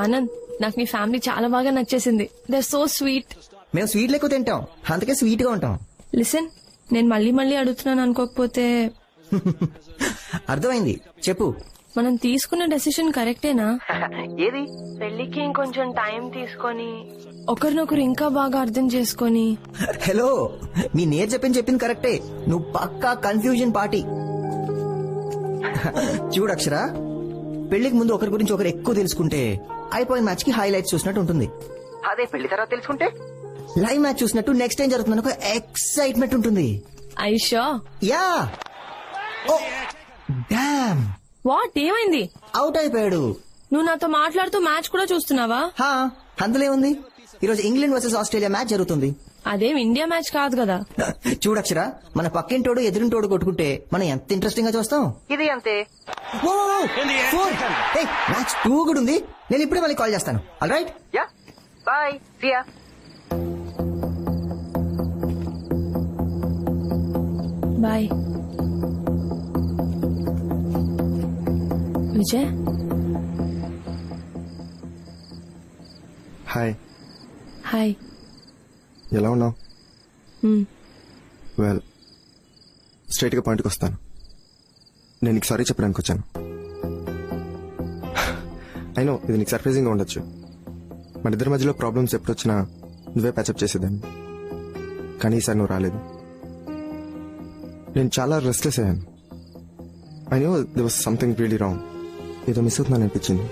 ఆనంద్ నాకు నీ ఫ్యామిలీ చాలా బాగా నచ్చేసింది. దే సో స్వీట్ మేము స్వీట్లు ఎక్కువ తింటాం. అందుకే స్వీట్గా ఉంటాం. లిసన్ నేను మళ్ళీ మళ్ళీ అడుగుతున్నాను అనుకోకపోతే అర్థమైంది. చెప్పు. మనం తీసుకున్న డెసిషన్ కరెక్టేనా ఏది? పెళ్ళికి ఇంకొంచెం టైం తీసుకొని. ఒకరినొకరు ఇంకా బాగా అర్థం చేసుకొని. హలో మీ నేర్ చెప్పింది చెప్పింది కరెక్టే నువ్వు పక్కా కన్ఫ్యూజన్ పార్టీ చూడు అక్షర పెళ్ళికి ముందు ఒకరి గురించి ఒకరు ఎక్కువ తెలుసుకుంటే అయిపోయిన మ్యాచ్కి హైలైట్స్ చూసినట్టు ఉంటుంది. అదే పెళ్ళి తర్వాత తెలుసుకుంటే? లైవ్ మ్యాచ్ చూసినట్టు నెక్స్ట్ ఏం జరుగుతుంది ఒక ఎక్సైట్మెంట్ ఉంటుంది. ఐషో యా ఓ డామ్ వాట్ ఏమైంది? అవుట్ అయిపోయాడు. నువ్వు నాతో మాట్లాడుతూ మ్యాచ్ కూడా చూస్తున్నావా? హా అందులో ఏముంది? ఈరోజు ఇంగ్లాండ్ వర్సెస్ ఆస్ట్రేలియా మ్యాచ్ జరుగుతుంది. అదేం ఇండియా మ్యాచ్ కాదు కదా. చూడక్షరా మన పక్కింటోడు ఎదురింటోడు కొట్టుకుంటే మనం ఎంత ఇంట్రెస్టింగ్గా చూస్తాం? ఇది అంతే. మ్యాచ్ టూ కూడా ఉంది. నేను ఇప్పుడే మళ్ళీ కాల్ చేస్తాను. All right yeah. Bye. See ya bye. Vijay? Hi hi ఎలా ఉన్నావు. వెల్ స్ట్రైట్గా పాయింట్కి వస్తాను. నేను నీకు సారీ చెప్పడానికి వచ్చాను. అయినో ఇది నీకు సర్ప్రైజింగ్గా ఉండొచ్చు. మన ఇద్దరి మధ్యలో ప్రాబ్లమ్స్ ఎప్పుడు వచ్చినా నువ్వే ప్యాచప్ చేసేదాన్ని. కానీ ఈసారి నువ్వు రాలేదు. నేను చాలా రెస్ట్లెస్ అయ్యాను. I know there was something really wrong ఏదో మిస్ అవుతుందని అనిపించింది.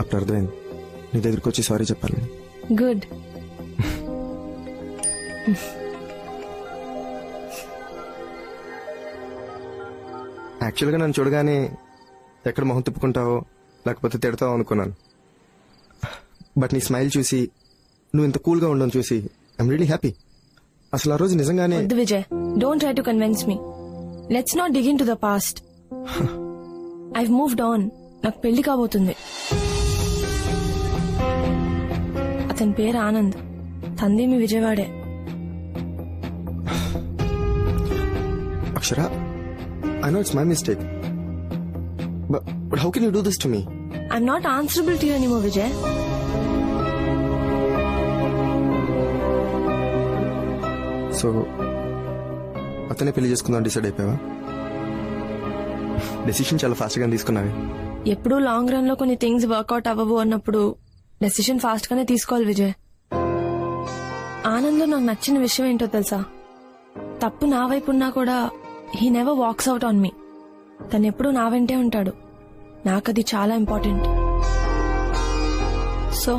అప్పుడు అర్థమైంది. నీ దగ్గరికి వచ్చి సారీ చెప్పాలి గుడ్ యాక్చువల్గా నన్ను చూడగానే ఎక్కడ మొహం తిప్పుకుంటావో లేకపోతే తిడతావు అనుకున్నాను. బట్ నీ స్మైల్ చూసి నువ్వు ఇంత కూల్గా ఉండడం చూసి ఐఎమ్ రియలీ హ్యాపీ అసలు ఆ రోజు నిజంగానే వద్దు Vijay don't try to convince me let's not dig to the past I moved on నాకు పెళ్ళి కాబోతుంది. అతని పేరు ఆనంద్. తంది మీ విజయవాడే. Akshara I know it's my mistake but how can you do this to me I'm not answerable to anymore Vijay so అతనే పెళ్ళి చేసుకుందాం డిసైడ్ అయిపోయావా? డెసిషన్ చాలా ఫాస్ట్గా తీసుకున్నావే. ఎప్పుడూ లాంగ్ రన్లో కొన్ని థింగ్స్ వర్కౌట్ అవ్వవు అన్నప్పుడు డెసిషన్ ఫాస్ట్ గానే తీసుకోవాలి విజయ్ ఆనంద్లో నాకు నచ్చిన విషయం ఏంటో తెలుసా? తప్పు నా వైపు ఉన్నా కూడా he never walks out on me తను ఎప్పుడూ నా వెంటే ఉంటాడు. నాకది చాలా important so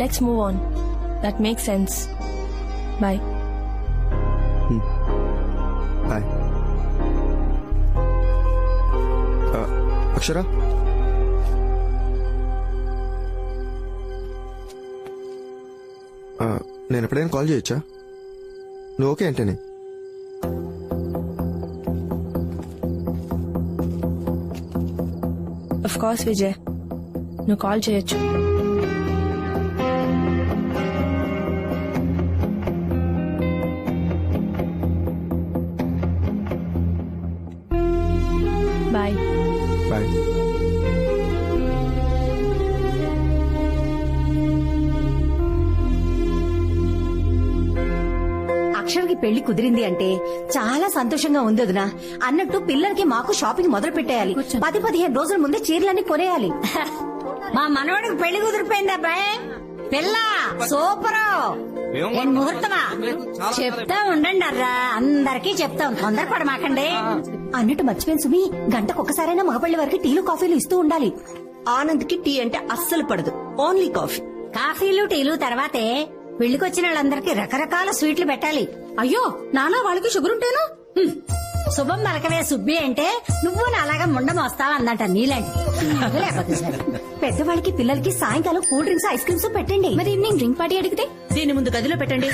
let's move on that make sense bye bye Akshara నేను ఎప్పుడైనా కాల్ చేయొచ్చా? నువ్వు ఓకే అంటేనే. అఫ్ కోర్స్ విజయ్ నువ్వు కాల్ చేయొచ్చు అక్షర్కి పెళ్ళి కుదిరింది అంటే చాలా సంతోషంగా ఉంది వదినా అన్నట్టు పిల్లలకి మాకు షాపింగ్ మొదలు పెట్టేయాలి. పది పదిహేను రోజుల ముందే చీరలన్నీ కొనేయాలి. మా మనవడికి పెళ్ళి కుదిరిపోయింది అబ్బాయి? పిల్ల సూపర్. ముహూర్తమా? చెప్తా ఉండండి అర్రా. అందరికీ చెప్తాం తొందరపడమాకండి అన్నట్టు మర్చిపోయిన సుమి. గంటకు ఒక్కసారైనా మగపల్లి వారికి టీలు కాఫీలు ఇస్తూ ఉండాలి. ఆనంద్కి టీ అంటే అస్సలు పడదు. Only coffee. కాఫీలు టీలు తర్వాతే పెళ్ళికొచ్చిన వాళ్ళందరికీ రకరకాల స్వీట్లు పెట్టాలి. అయ్యో నానా వాళ్ళకి షుగర్ ఉంటేను హ్మ్. శుభం మలకవే సుబ్బి అంటే నువ్వు నాలాగా ముండం వస్తావా అన్నట నీలాంటి లేకపోతే సరే. పెద్దవాళ్ళకి పిల్లలకి సాయంకాలం కూల్ డ్రింక్స్ ఐస్ క్రీమ్స్ పెట్టండి. మరి ఈవినింగ్ డ్రింక్ పార్టీ అడిగితే? దీని ముందు గదిలో పెట్టండి.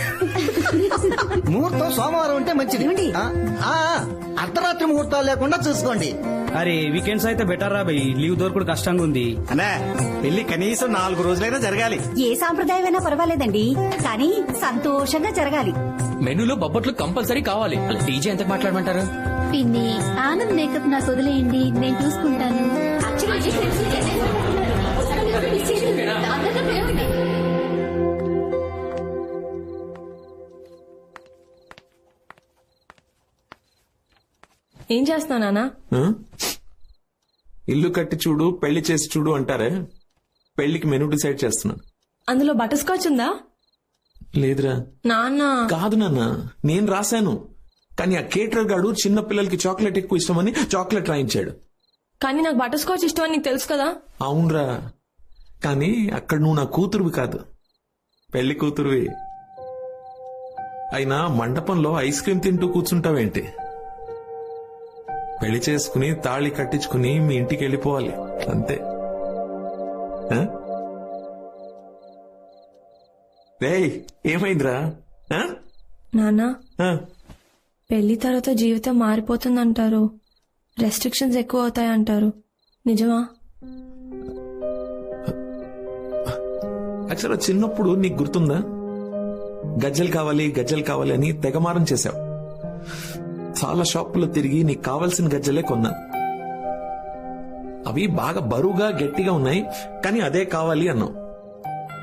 ముహూర్తం సోమవారం ఉంటే మంచిది. ఆ, ఆ, అర్ధరాత్రి ముహూర్తాలు లేకుండా చూసుకోండి. అరే వీకెండ్స్ అయితే బెటర్ రా బై లీవ్ దొరకడు కష్టంగా ఉంది. అనే పెళ్ళి కనీసం నాలుగు రోజులైనా జరగాలి. ఏ సాంప్రదాయమైనా పర్వాలేదండి. కానీ సంతోషంగా జరగాలి. మెనూలో బొబ్బట్లు కంపల్సరీ కావాలి. అలా డీజే ఎంత మాట్లాడమంటారు? పిన్ని ఆనంద్ మేకప్ నాకు వదిలేయండి. నేను చూసుకుంటాను. ఏం చేస్తున్నా నానా? ఆ? ఇల్లు కట్టి చూడు పెళ్ళి చేసి చూడు అంటారే? పెళ్ళికి మెనూ డిసైడ్ చేస్తున్నాను అందులో బటర్ స్కాచ్ ఉందా? లేదురా. నాన్న. కాదు నాన్న నేను రాశాను. కానీ ఆ కేటర్ గాడు చిన్న పిల్లలకి చాక్లెట్ ఎక్కువ ఇష్టమని చాక్లెట్ రాయించాడు. కానీ నాకు బటర్ స్కాచ్ ఇష్టం అని నీకు తెలుసు కదా? అవునరా. కానీ అక్కడ నువ్వు నా కూతురువి కాదు. పెళ్ళి కూతురువి. అయినా మండపంలో ఐస్ క్రీమ్ తింటూ కూర్చుంటావేంటి? పెళ్ళి చేసుకుని తాళి కట్టించుకుని మీ ఇంటికి వెళ్ళిపోవాలి. అంతే? రేయ్ ఏమైందిరా? ఆ? పెళ్ళి తర్వాత జీవితం మారిపోతుందంటారు. రెస్ట్రిక్షన్స్ ఎక్కువ అవుతాయి అంటారు నిజమా? అక్షర చిన్నప్పుడు నీకు గుర్తుందా? గజ్జలు కావాలి గజ్జలు కావాలి అని తెగమారం చేశావు. చాలా షాపుల్లో తిరిగి నీకు కావలసిన గజ్జలే కొన్నాను అవి బాగా బరువుగా గట్టిగా ఉన్నాయి కానీ అదే కావాలి అన్నావు.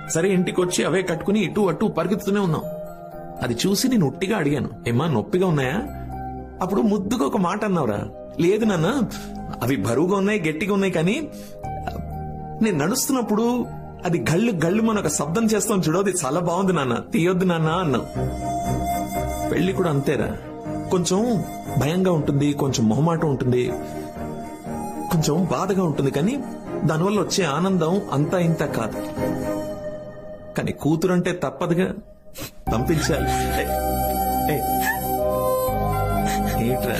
సరే ఇంటికి వచ్చి అవే కట్టుకుని ఇటు అటు పరిగెత్తుతూనే ఉన్నాం అది చూసి నేను ఉట్టిగా అడిగాను. ఏమా నొప్పిగా ఉన్నాయా? అప్పుడు ముద్దుగా ఒక మాట అన్నావురా. లేదు నాన్న అవి బరువుగా ఉన్నాయి గట్టిగా ఉన్నాయి కానీ నేను నడుస్తున్నప్పుడు అది గళ్ళు గళ్ళు మన ఒక శబ్దం చేస్తాం చూడు అది చాలా బాగుంది నాన్న. తీయొద్దు నాన్న అన్నావు. పెళ్ళి కూడా అంతేరా. కొంచెం భయంగా ఉంటుంది కొంచెం మొహమాటం ఉంటుంది కొంచెం బాధగా ఉంటుంది కానీ దానివల్ల వచ్చే ఆనందం అంతా ఇంత కాదు. కానీ కూతురంటే తప్పదుగా పంపించాలి ఏ, ఏమిట్రా?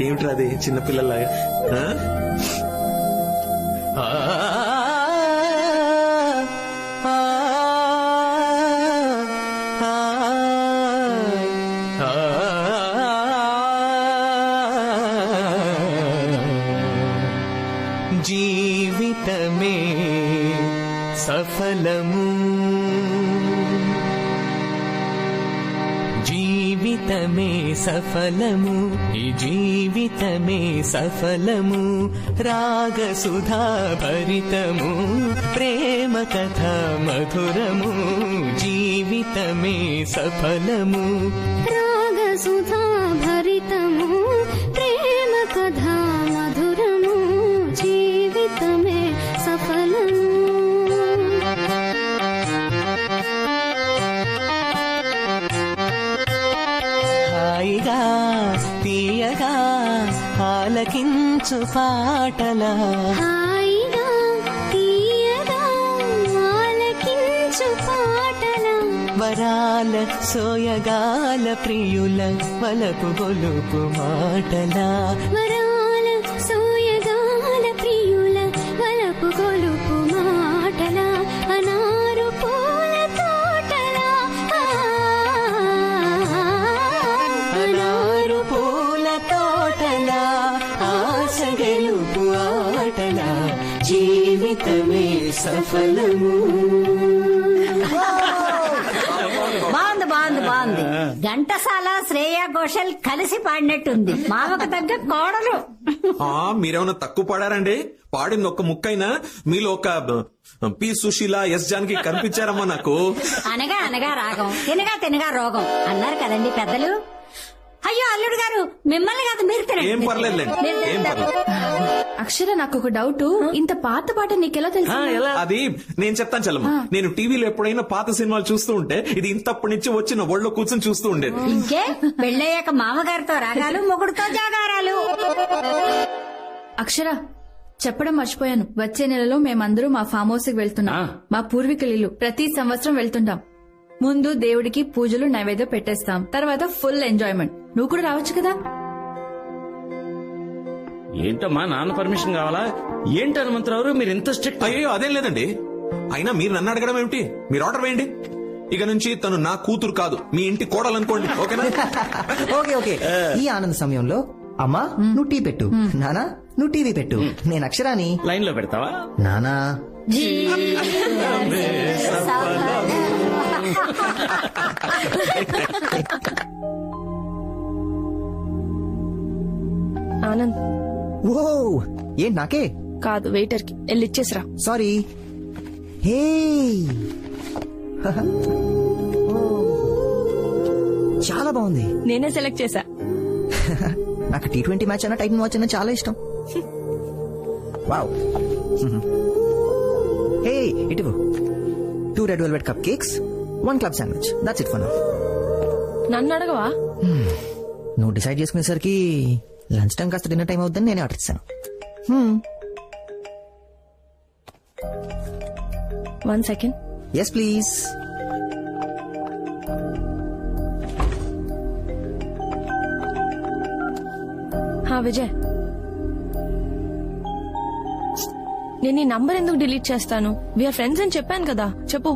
ఏమిట్రా అది చిన్నపిల్లలాగా? జీవితమే సఫలము. ఈ జీవితమే సఫలము. రాగ సుధా భరితము. ప్రేమ కథ మధురము. జీవితమే సఫలము. పాటలా. వరాల సోయగాల ప్రియుల వలపు గొలుపు మాటలా. జీవితమే సఫలము. బాగుంది బాగుంది బాగుంది. ఘంటసాల శ్రేయా ఘోషల్ కలిసి పాడినట్టుంది. మామకు తగ్గ కోడలు. ఆ మీరేమన్నా తక్కువ పాడారండి? పాడింది ఒక్క ముక్కైనా? మీలో ఒక పి సుశీల ఎస్ జాన్కి కనిపించారమ్మా నాకు. అనగా అనగా రాగం తినగా తినగా రోగం. అన్నారు కదండి పెద్దలు. అయ్యో అల్లుడు గారు మిమ్మల్ని కాదు మీరు తినండి. ఏం. పర్లేదు. అక్షర నాకు ఒక డౌట్ ఇంత పాత పాట నీకెలా తెలుసు? అది నేను చెప్తాను చల్లమ్మ. నేను టీవీలో ఎప్పుడైనా పాత సినిమాలు చూస్తూ ఉంటే ఇది ఇంతప్పటి నుంచి వచ్చి నా ఒళ్ళో కూర్చొని చూస్తూ ఉండేది. ఇంకే? పెళ్ళయ్యాక మామగారితో రాగాలు మొగుడుతో జాగారాలు. అక్షర చెప్పడం మర్చిపోయాను. వచ్చే నెలలో మేమందరూ మా ఫామ్ హౌస్కి వెళ్తున్నాం మా పూర్వీకుల ఇల్లు. ప్రతి సంవత్సరం వెళ్తుంటాం. ముందు దేవుడికి పూజలు నైవేద్యం పెట్టేస్తాం. తర్వాత ఫుల్ ఎంజాయ్మెంట్. నువ్వు కూడా రావచ్చు కదా? ఏంటమ్మా నాన్న పర్మిషన్ కావాలా? ఏంటి హనుమంతరావు? మీరు ఇంత స్ట్రిక్ట్ అయ్యో అదేం లేదండి. అయినా మీరు నన్ను అడగడం ఏమిటి? మీరు ఆర్డర్ వేయండి. ఇక నుంచి తను నా కూతురు కాదు మీ ఇంటి కోడలు అనుకోండి ఓకేనా? Okay okay. ఈ ఆనంద సమయంలో అమ్మా నువ్వు టీ పెట్టు. నానా నువ్వు టీవీ పెట్టు. నేను అక్షరాని లైన్లో పెడతావా? నానా. ఆనంద్. ఓ ఏంటి నాకే? కాదు వెయిటర్కి వెళ్ళి ఇచ్చేసిరా. సారీ. హే. చాలా బాగుంది. నేనే సెలెక్ట్ చేశా. నాకు టీ ట్వంటీ మ్యాచ్ అన్న టైటన్ వాచ్ అన్న చాలా ఇష్టం. వావ్. హే ఇటు two red velvet cupcakes one club sandwich that's it for now నన్ను అడగవా? నువ్వు డిసైడ్ చేసుకునేసరికి లంచ్ టైం కాస్త డిన్నర్ టైం అవుతుందని నేనే ఆర్డర్ ఇస్తాను వన్ సెకండ్ ఎస్ ప్లీజ్ హా విజయ్ నేను ఈ నంబర్ ఎందుకు డిలీట్ చేస్తాను? వీఆర్ ఫ్రెండ్స్ అని చెప్పాను కదా. చెప్పు.